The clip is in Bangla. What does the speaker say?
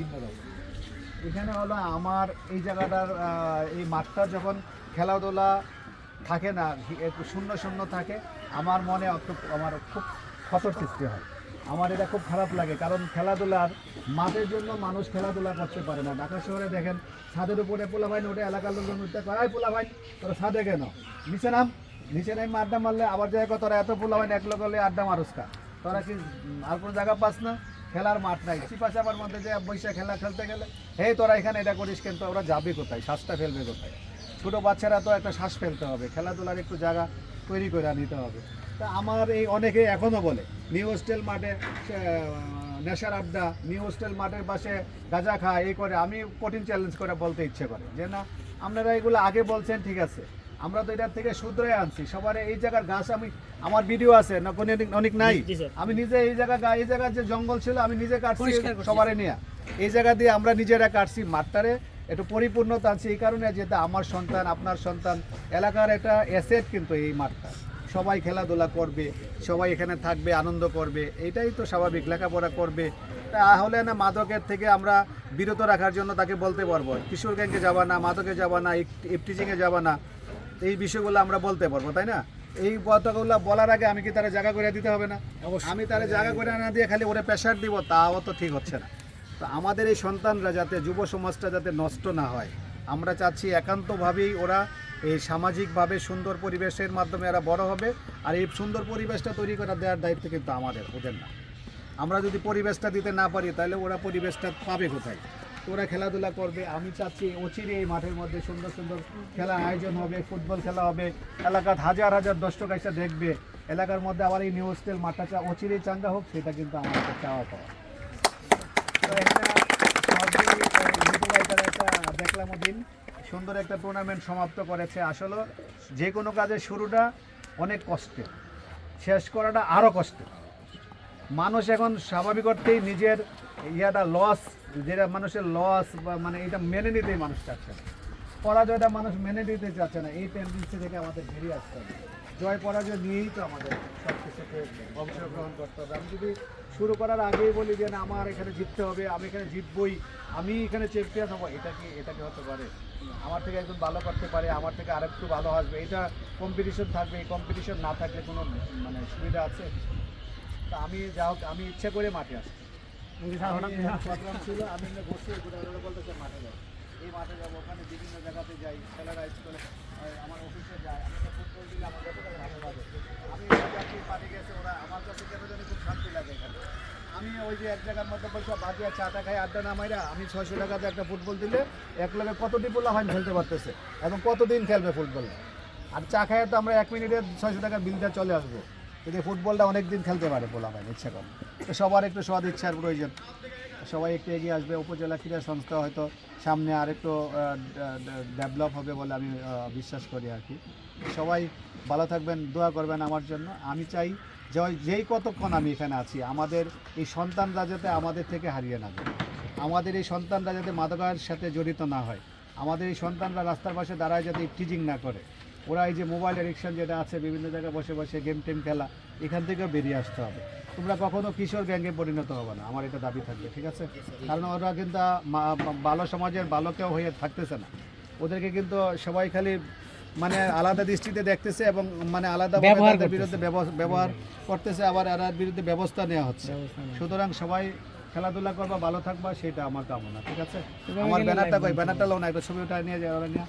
রকম এখানে হলো আমার এই জায়গাটার এই মাঠটা যখন খেলাধুলা থাকে না একটু শূন্য শূন্য থাকে, আমার মনে অত আমার খুব ক্ষতর সৃষ্টি হয়। আমার এটা খুব খারাপ লাগে, কারণ খেলাধুলার মাঠের জন্য মানুষ খেলাধুলা করতে পারে না। ঢাকা শহরে দেখেন, ছাদের উপরে পোলা ভাই ওঠে এলাকার লোকজন উঠতে কয় পোলা ভাই তোরা ছাদে কেন? নিচে নাম নিচে নাম আড্ডা মারলে আবার যায় তোরা এত পোলা ভাই এক লোক হলে আড্ডা মারুস কা? তোরা কি আর কোনো জায়গা পাস না? খেলার মাঠ নাই। চিপা চাপার মধ্যে যে বৈশা খেলা খেলতে গেলে, হে তোরা এখানে এটা করিস কিন্তু ওরা যাবে কোথায়? শ্বাসটা ফেলবে কোথায়? ছোটো বাচ্চারা তো একটা শ্বাস ফেলতে হবে। খেলাধুলার একটু জায়গা তৈরি করে নিতে হবে। তা আমার এই অনেকে এখনও বলে, নিউ হোস্টেল মাঠে নেশার আড্ডা, নিউ হোস্টেল মাঠের পাশে গাঁজা খায় এই করে। আমি কঠিন চ্যালেঞ্জ করে বলতে ইচ্ছে করে যে, না, আপনারা এগুলো আগে বলছেন, ঠিক আছে। আমরা তো এটার থেকে শুধরে আনছি। সবার এই জায়গার গাছ আমি আমার ভিডিও আছে না কোনো অনেক নাই। আমি নিজে এই জায়গা এই জায়গার যে জঙ্গল ছিল আমি নিজে কাটছি। সবারে নিয়ে। এই জায়গা দিয়ে আমরা নিজেরা কাটছি মাঠটারে। একটু পরিপূর্ণতা আনছি এই কারণে যেটা আমার সন্তান আপনার সন্তান। এলাকার একটা অ্যাসেট কিন্তু এই মাঠটা। সবাই খেলাধুলা করবে সবাই এখানে থাকবে আনন্দ করবে। এটাই তো স্বাভাবিক লেখাপড়া করবে। তাহলে না মাদকের থেকে আমরা বিরত রাখার জন্য তাকে বলতে পারব। কিশোর গ্যাংকে যাবা না মাদকে যাবা না ইফটিচিংয়ে যাবা না। এই বিষয়গুলো আমরা বলতে পারব তাই না? এই কথাগুলো বলার আগে আমি কি তারা জায়গা করে দিতে হবে না? আমি তারা জায়গা করে না দিয়ে খালি ওরে প্রেশার দিব তাও তো ঠিক হচ্ছে না। তো আমাদের এই সন্তানরা যাতে যুব সমাজটা যাতে নষ্ট না হয় আমরা চাচ্ছি একান্তভাবেই ওরা এই সামাজিকভাবে সুন্দর পরিবেশের মাধ্যমে এরা বড় হবে আর এই সুন্দর পরিবেশটা তৈরি করা দেওয়ার দায়িত্ব কিন্তু আমাদের ওদের না। আমরা যদি পরিবেশটা দিতে না পারি তাহলে ওরা পরিবেশটা পাবে কোথায়? ওরা খেলাধুলা করবে। আমি চাচ্ছি অচিরে এই মাঠের মধ্যে সুন্দর সুন্দর খেলা আয়োজন হবে, ফুটবল খেলা হবে। এলাকার হাজার হাজার দর্শক এসে দেখবে। এলাকার মধ্যে আবার এই নিউ হোস্টেল মাঠটা চা অচিরেই চাঙ্গা হোক, সেটা কিন্তু আমার চাওয়া পাওয়া। দেখলাম ওদিন, সুন্দর একটা টুর্নামেন্ট সমাপ্ত করেছে। আসলে যে কোনো কাজের শুরুটা অনেক কষ্টের শেষ করাটা আরও কষ্টের মানুষ এখন স্বাভাবিক অর্থেই নিজের ইয়াটা লস যেটা মানুষের লস বা মানে এটা মেনে নিতেই মানুষ চাচ্ছে না। পরাজয়টা মানুষ মেনে নিতে চাচ্ছে না, এই টেন্ডেন্সি থেকে আমাদের বেরিয়ে আসতে হবে। জয় পরাজয় নিয়েই তো আমাদের সব কিছুতে অংশগ্রহণ করতে হবে। আমি যদি শুরু করার আগেই বলি যে না, আমার এখানে জিততে হবে, আমি এখানে জিতবই, আমি এখানে চ্যাম্পিয়ন হব, এটা কি এটা কি হতে পারে? আমার থেকে একজন ভালো করতে পারে, আমার থেকে আরেকটু ভালো আসবে এটা কম্পিটিশন থাকবে, এই কম্পিটিশন না থাকলে কোনো মানে সুবিধা আছে? তা আমি যা হোক, আমি ইচ্ছে করে মাঠে আসছি। আমি মাঠে এই মাঠে যাব ওখানে বিভিন্ন জায়গাতে যাই আমার অফিসে যায় ফুটবল দিলে আমার কত ভালো লাগে গেছে ওরা আমার খুব শান্তি লাগে এখানে আমি ওই যে এক জায়গার মধ্যে পয়সা বাজিয়া চাটা খাই আড্ডা নামাইরা আমি ছয়শো টাকাতে একটা ফুটবল দিলে এক লগে কতটি পোলা হয় খেলতে পারতেছে এবং কতদিন খেলবে ফুটবল আর চা খাইয়ে তো আমরা এক মিনিটে ছয়শো টাকার বিলটা চলে আসব যদি ফুটবলটা অনেক দিন খেলতে পারে পোলা ভাই ইচ্ছা করে। তো সবার একটু সদ ইচ্ছার প্রয়োজন। সবাই একটু এগিয়ে আসবে, উপজেলা ক্রীড়া সংস্থা হয়তো সামনে আরেকটু ডেভেলপ হবে বলে আমি বিশ্বাস করি আর কি। সবাই ভালো থাকবেন, দোয়া করবেন আমার জন্য। আমি চাই যে যেই কতক্ষণ আমি এখানে আছি, আমাদের এই সন্তানরা যাতে আমাদের থেকে হারিয়ে না যায়। আমাদের এই সন্তানরা যাতে মাদকের সাথে জড়িত না হয়। আমাদের এই সন্তানরা রাস্তার পাশে দাঁড়ায় যাতে টিজিং না করে। ওরা এই যে মোবাইল এডিকশন যেটা আছে বিভিন্ন জায়গায় বসে বসে গেম টেম খেলা এখান থেকেও বেরিয়ে আসতে হবে। তোমরা কখনো কিশোর গ্যাংয়ে পরিণত হবে না আমার এটা দাবি থাকবে ঠিক আছে? কারণ ওরা কিন্তু ভালো সমাজের বালকেও হয়ে থাকতেছে না। ওদেরকে কিন্তু সবাই খালি মানে আলাদা দৃষ্টিতে দেখতেছে এবং মানে আলাদা বিরুদ্ধে ব্যব- ব্যবহার করতেছে আবার এরার বিরুদ্ধে ব্যবস্থা নেওয়া হচ্ছে। সুতরাং সবাই খেলাধুলা করবা ভালো থাকবা সেটা আমার কামনা ঠিক আছে? আমার ব্যানারটা কই? ব্যানারটা লও না একটা ছবি ওটা নিয়ে যাওয়া নিয়ে।